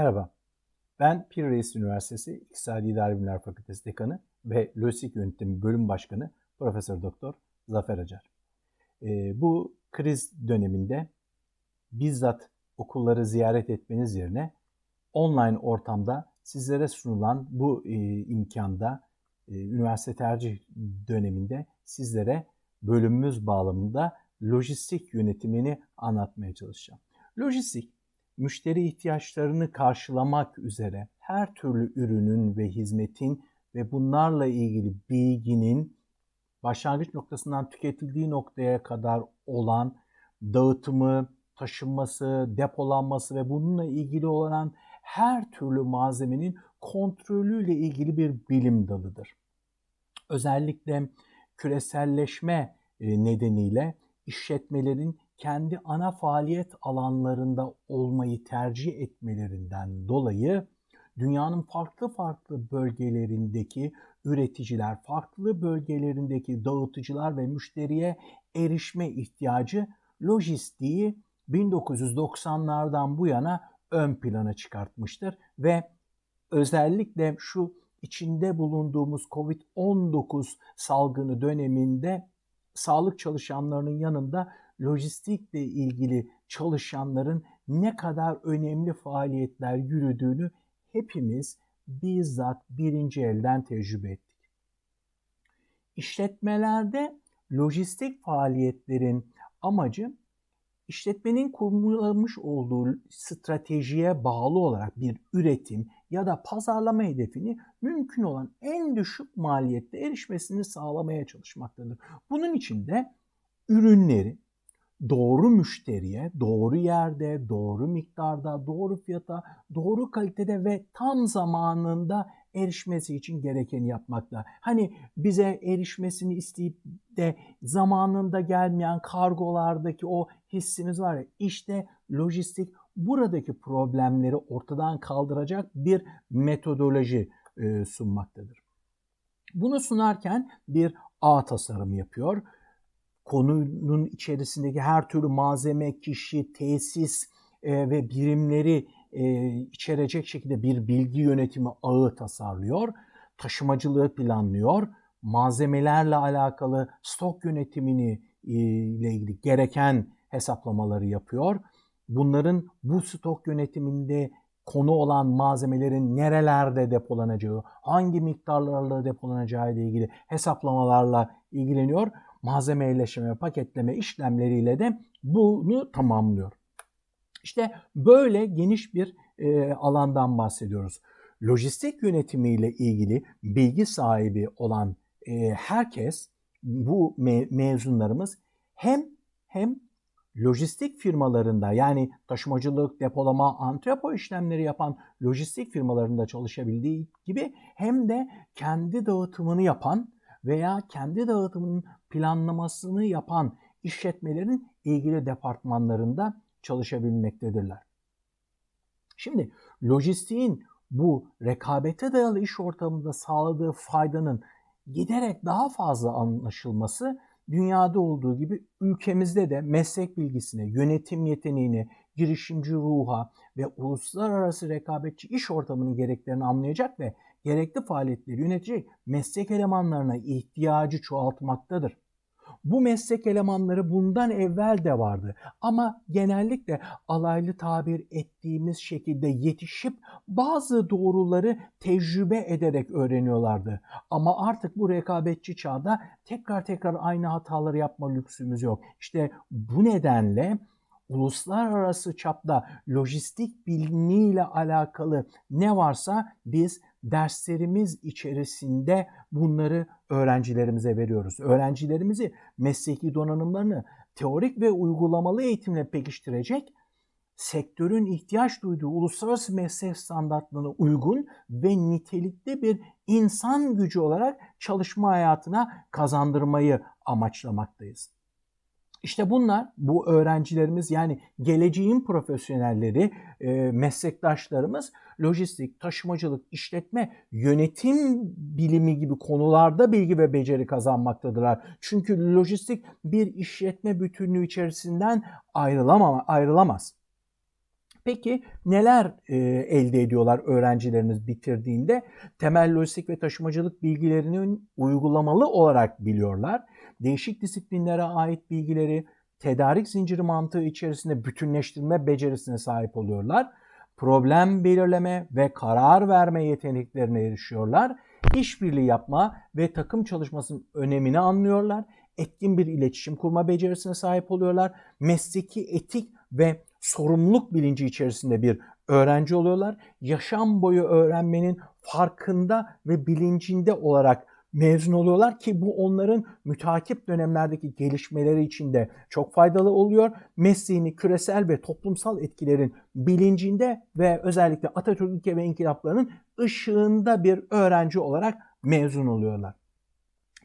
Merhaba, ben Pir Reis Üniversitesi İktisadi İdari Bilimler Fakültesi Dekanı ve Lojistik Yönetimi Bölüm Başkanı Profesör Doktor Zafer Acar. Ee, bu kriz döneminde bizzat okulları ziyaret etmeniz yerine online ortamda sizlere sunulan bu e, imkanda e, üniversite tercih döneminde sizlere bölümümüz bağlamında lojistik yönetimini anlatmaya çalışacağım. Lojistik müşteri ihtiyaçlarını karşılamak üzere her türlü ürünün ve hizmetin ve bunlarla ilgili bilginin başlangıç noktasından tüketildiği noktaya kadar olan dağıtımı, taşınması, depolanması ve bununla ilgili olan her türlü malzemenin kontrolüyle ilgili bir bilim dalıdır. Özellikle küreselleşme e, nedeniyle işletmelerin kendi ana faaliyet alanlarında olmayı tercih etmelerinden dolayı dünyanın farklı farklı bölgelerindeki üreticiler, farklı bölgelerindeki dağıtıcılar ve müşteriye erişme ihtiyacı lojistiği 1990'lardan bu yana ön plana çıkartmıştır ve özellikle şu içinde bulunduğumuz COVID-19 salgını döneminde sağlık çalışanlarının yanında lojistikle ilgili çalışanların ne kadar önemli faaliyetler yürüdüğünü hepimiz bizzat birinci elden tecrübe ettik. İşletmelerde lojistik faaliyetlerin amacı işletmenin kurgulamış olduğu stratejiye bağlı olarak bir üretim ya da pazarlama hedefini mümkün olan en düşük maliyette erişmesini sağlamaya çalışmaktadır. Bunun için de ürünleri doğru müşteriye, doğru yerde, doğru miktarda, doğru fiyata, doğru kalitede ve tam zamanında erişmesi için gerekeni yapmakta. Hani bize erişmesini isteyip de zamanında gelmeyen kargolardaki o hissimiz var ya işte lojistik buradaki problemleri ortadan kaldıracak bir metodoloji e, sunmaktadır. Bunu sunarken bir ağ tasarımı yapıyor konunun içerisindeki her türlü malzeme, kişi, tesis e, ve birimleri e, içerecek şekilde bir bilgi yönetimi ağı tasarlıyor. Taşımacılığı planlıyor. Malzemelerle alakalı stok yönetimini e, ile ilgili gereken hesaplamaları yapıyor. Bunların bu stok yönetiminde konu olan malzemelerin nerelerde depolanacağı, hangi miktarlarla depolanacağı ile ilgili hesaplamalarla ilgileniyor malzeme yerleştirme, paketleme işlemleriyle de bunu tamamlıyor. İşte böyle geniş bir e, alandan bahsediyoruz. Lojistik yönetimiyle ilgili bilgi sahibi olan e, herkes, bu me mezunlarımız hem hem lojistik firmalarında yani taşımacılık, depolama, antrepo işlemleri yapan lojistik firmalarında çalışabildiği gibi hem de kendi dağıtımını yapan veya kendi dağıtımının planlamasını yapan işletmelerin ilgili departmanlarında çalışabilmektedirler. Şimdi lojistiğin bu rekabete dayalı iş ortamında sağladığı faydanın giderek daha fazla anlaşılması dünyada olduğu gibi ülkemizde de meslek bilgisine, yönetim yeteneğine, girişimci ruha ve uluslararası rekabetçi iş ortamının gereklerini anlayacak ve gerekli faaliyetleri yönetecek meslek elemanlarına ihtiyacı çoğaltmaktadır. Bu meslek elemanları bundan evvel de vardı ama genellikle alaylı tabir ettiğimiz şekilde yetişip bazı doğruları tecrübe ederek öğreniyorlardı. Ama artık bu rekabetçi çağda tekrar tekrar aynı hataları yapma lüksümüz yok. İşte bu nedenle uluslararası çapta lojistik bilimiyle alakalı ne varsa biz derslerimiz içerisinde bunları öğrencilerimize veriyoruz. Öğrencilerimizi mesleki donanımlarını teorik ve uygulamalı eğitimle pekiştirecek sektörün ihtiyaç duyduğu uluslararası meslek standartlarına uygun ve nitelikli bir insan gücü olarak çalışma hayatına kazandırmayı amaçlamaktayız. İşte bunlar bu öğrencilerimiz yani geleceğin profesyonelleri, e, meslektaşlarımız lojistik, taşımacılık, işletme, yönetim bilimi gibi konularda bilgi ve beceri kazanmaktadırlar. Çünkü lojistik bir işletme bütünlüğü içerisinden ayrılamama, ayrılamaz. Peki neler e, elde ediyorlar öğrencilerimiz bitirdiğinde? Temel lojistik ve taşımacılık bilgilerinin uygulamalı olarak biliyorlar. Değişik disiplinlere ait bilgileri, tedarik zinciri mantığı içerisinde bütünleştirme becerisine sahip oluyorlar. Problem belirleme ve karar verme yeteneklerine erişiyorlar. İşbirliği yapma ve takım çalışmasının önemini anlıyorlar. Etkin bir iletişim kurma becerisine sahip oluyorlar. Mesleki etik ve sorumluluk bilinci içerisinde bir öğrenci oluyorlar. Yaşam boyu öğrenmenin farkında ve bilincinde olarak mezun oluyorlar ki bu onların mütakip dönemlerdeki gelişmeleri için de çok faydalı oluyor. Mesleğini küresel ve toplumsal etkilerin bilincinde ve özellikle Atatürk ilke ve inkılaplarının ışığında bir öğrenci olarak mezun oluyorlar.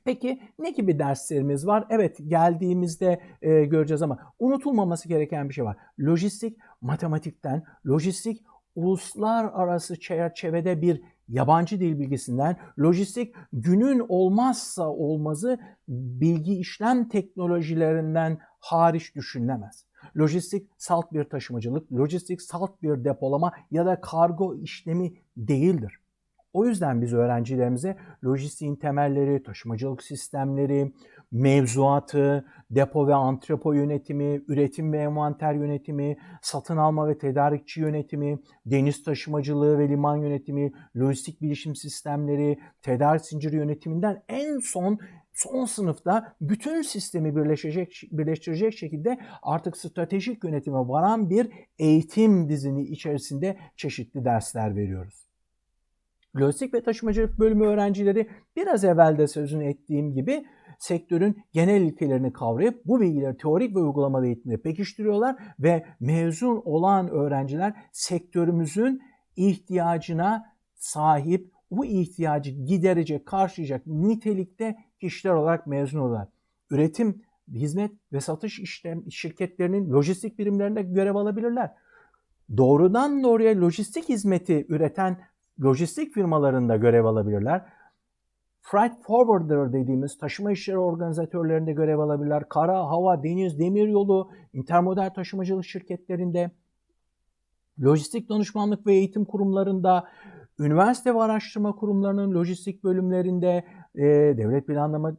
Peki ne gibi derslerimiz var? Evet geldiğimizde e, göreceğiz ama unutulmaması gereken bir şey var. Lojistik matematikten, lojistik uluslararası çerçevede bir yabancı dil bilgisinden, lojistik günün olmazsa olmazı bilgi işlem teknolojilerinden hariç düşünülemez. Lojistik salt bir taşımacılık, lojistik salt bir depolama ya da kargo işlemi değildir. O yüzden biz öğrencilerimize lojistiğin temelleri, taşımacılık sistemleri, mevzuatı, depo ve antrepo yönetimi, üretim ve envanter yönetimi, satın alma ve tedarikçi yönetimi, deniz taşımacılığı ve liman yönetimi, lojistik bilişim sistemleri, tedarik zinciri yönetiminden en son son sınıfta bütün sistemi birleşecek, birleştirecek şekilde artık stratejik yönetime varan bir eğitim dizini içerisinde çeşitli dersler veriyoruz. Lojistik ve taşımacılık bölümü öğrencileri biraz evvel de sözünü ettiğim gibi sektörün genel ilkelerini kavrayıp bu bilgileri teorik ve uygulamalı eğitimde pekiştiriyorlar ve mezun olan öğrenciler sektörümüzün ihtiyacına sahip, bu ihtiyacı giderecek, karşılayacak nitelikte kişiler olarak mezun oluyorlar. Üretim, hizmet ve satış işlem şirketlerinin lojistik birimlerinde görev alabilirler. Doğrudan doğruya lojistik hizmeti üreten lojistik firmalarında görev alabilirler. Freight forwarder dediğimiz taşıma işleri organizatörlerinde görev alabilirler. Kara, hava, deniz, demir yolu, intermodal taşımacılık şirketlerinde, lojistik danışmanlık ve eğitim kurumlarında, üniversite ve araştırma kurumlarının lojistik bölümlerinde, e, devlet planlama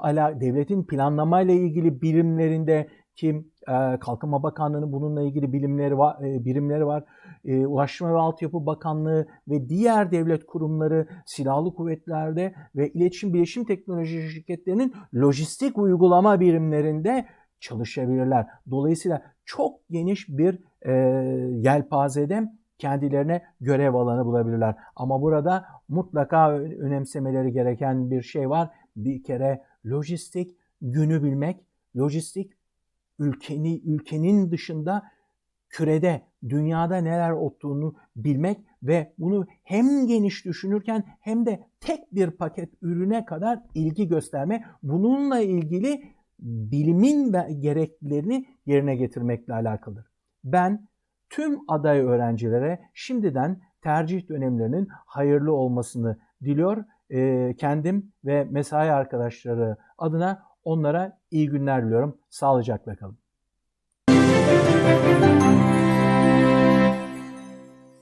ala devletin planlama ilgili birimlerinde ki e, Kalkınma Bakanlığı'nın bununla ilgili bilimleri var, e, birimleri var. E, Ulaştırma ve Altyapı Bakanlığı ve diğer devlet kurumları silahlı kuvvetlerde ve iletişim bilişim teknoloji şirketlerinin lojistik uygulama birimlerinde çalışabilirler. Dolayısıyla çok geniş bir e, yelpazede kendilerine görev alanı bulabilirler. Ama burada mutlaka önemsemeleri gereken bir şey var. Bir kere lojistik günü bilmek, lojistik ülkeni, ülkenin dışında kürede, dünyada neler olduğunu bilmek ve bunu hem geniş düşünürken hem de tek bir paket ürüne kadar ilgi gösterme, bununla ilgili bilimin gereklilerini yerine getirmekle alakalıdır. Ben tüm aday öğrencilere şimdiden tercih dönemlerinin hayırlı olmasını diliyor. Kendim ve mesai arkadaşları adına onlara iyi günler diliyorum. Sağlıcakla kalın.